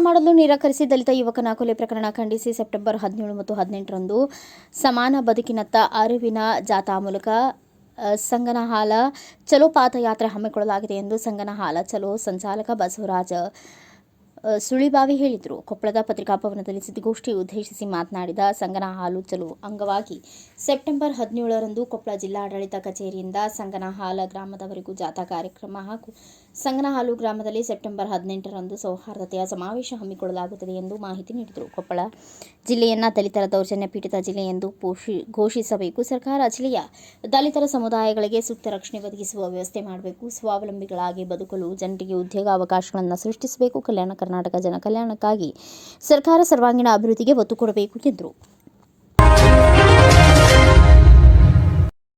ಮಾಡಲು ನಿರಾಕರಿಸಿ ದಲಿತ ಯುವಕನ ಕೊಲೆ ಪ್ರಕರಣ ಖಂಡಿಸಿ ಸೆಪ್ಟೆಂಬರ್ ಹದಿನೇಳು ಮತ್ತು ಹದಿನೆಂಟರಂದು ಸಮಾನ ಬದುಕಿನತ್ತ ಅರಿವಿನ ಜಾಥಾ ಮೂಲಕ ಸಂಗನಹಾಲ ಚಲೋ ಪಾದಯಾತ್ರೆ ಹಮ್ಮಿಕೊಳ್ಳಲಾಗಿದೆ ಎಂದು ಸಂಗನಹಾಲ ಚಲೋ ಸಂಚಾಲಕ ಬಸವರಾಜ ಸುಳಿಬಾವಿ ಹೇಳಿದರು. ಕೊಪ್ಪಳದ ಪತ್ರಿಕಾಭವನದಲ್ಲಿ ಸುದ್ದಿಗೋಷ್ಠಿ ಉದ್ದೇಶಿಸಿ ಮಾತನಾಡಿದ ಸಂಗನ ಹಾಲು ಚಲೋ ಅಂಗವಾಗಿ. ಸೆಪ್ಟೆಂಬರ್ ಹದಿನೇಳರಂದು ಕೊಪ್ಪಳ ಜಿಲ್ಲಾಡಳಿತ ಕಚೇರಿಯಿಂದ ಸಂಗನ ಹಾಲ ಗ್ರಾಮದವರೆಗೂ ಜಾಥಾ ಕಾರ್ಯಕ್ರಮ ಹಾಗೂ ಸಂಗನಹಾಲು ಗ್ರಾಮದಲ್ಲಿ ಸೆಪ್ಟೆಂಬರ್ ಹದಿನೆಂಟರಂದು ಸೌಹಾರ್ದತೆಯ ಸಮಾವೇಶ ಹಮ್ಮಿಕೊಳ್ಳಲಾಗುತ್ತದೆ ಎಂದು ಮಾಹಿತಿ ನೀಡಿದರು. ಕೊಪ್ಪಳ ಜಿಲ್ಲೆಯನ್ನ ದಲಿತರ ದೌರ್ಜನ್ಯ ಪೀಡಿತ ಜಿಲ್ಲೆ ಎಂದು ಪೋಷಿ, ಘೋಷಿಸಬೇಕು. ಸರ್ಕಾರ ಜಿಲ್ಲೆಯ ದಲಿತರ ಸಮುದಾಯಗಳಿಗೆ ಸೂಕ್ತ ರಕ್ಷಣೆ ಒದಗಿಸುವ ವ್ಯವಸ್ಥೆ ಮಾಡಬೇಕು. ಸ್ವಾವಲಂಬಿಗಳಾಗಿ ಬದುಕಲು ಜನರಿಗೆ ಉದ್ಯೋಗ ಅವಕಾಶಗಳನ್ನು ಸೃಷ್ಟಿಸಬೇಕು. ಕಲ್ಯಾಣ ಕರ್ನಾಟಕ ಜನಕಲ್ಯಾಣಕ್ಕಾಗಿ ಸರ್ಕಾರ ಸರ್ವಾಂಗೀಣ ಅಭಿವೃದ್ಧಿಗೆ ಒತ್ತು ಕೊಡಬೇಕು ಎಂದರು.